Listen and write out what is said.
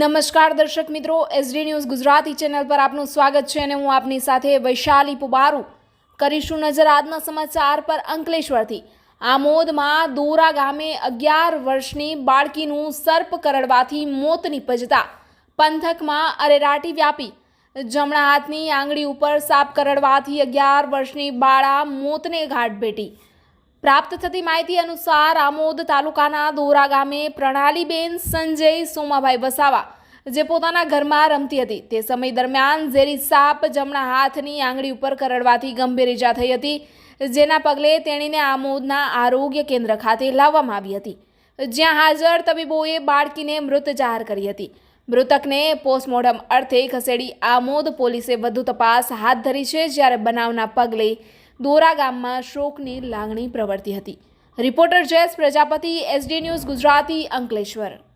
નમસ્કાર દર્શક મિત્રો એસડી ન્યૂઝ ગુજરાતી ચેનલ પર આપનું સ્વાગત છે અને હું આપની સાથે વૈશાલી પુબારુ. કરીશું નજર આજના સમાચાર પર અંકલેશ્વરથી. આમોદમાં દોરા ગામે અગિયાર વર્ષની બાળકીનું સર્પ કરડવાથી મોત નિપજતા. પંથકમાં અરેરાટી વ્યાપી. જમણા હાથની આંગળી ઉપર સાપ કરડવાથી અગિયાર વર્ષની બાળા મોતને ઘાટ ભેટી. પ્રાપ્ત થતી માહિતી અનુસાર આમોદ તાલુકાના દોરા ગામે પ્રણાલીબેન સંજય સોમાભાઈ વસાવા જે પોતાના ઘરમાં રમતી હતી. તે સમય દરમિયાન ઝેરી સાપ જમણા હાથની આંગળી ઉપર કરડવાથી ગંભીર ઇજા થઈ હતી. જેના પગલે તેણીને આમોદના આરોગ્ય કેન્દ્ર ખાતે લાવવામાં આવી હતી. જ્યાં હાજર તબીબોએ બાળકીને મૃત જાહેર કરી હતી. મૃતકને પોસ્ટમોર્ટમ અર્થે ખસેડી આમોદ પોલીસે વધુ તપાસ હાથ ધરી છે. જ્યારે બનાવના પગલે દોરા ગામમાં શોકની લાગણી પ્રવર્તી હતી. Reporter Jayesh Prajapati, SD news Gujarati Ankleshwar.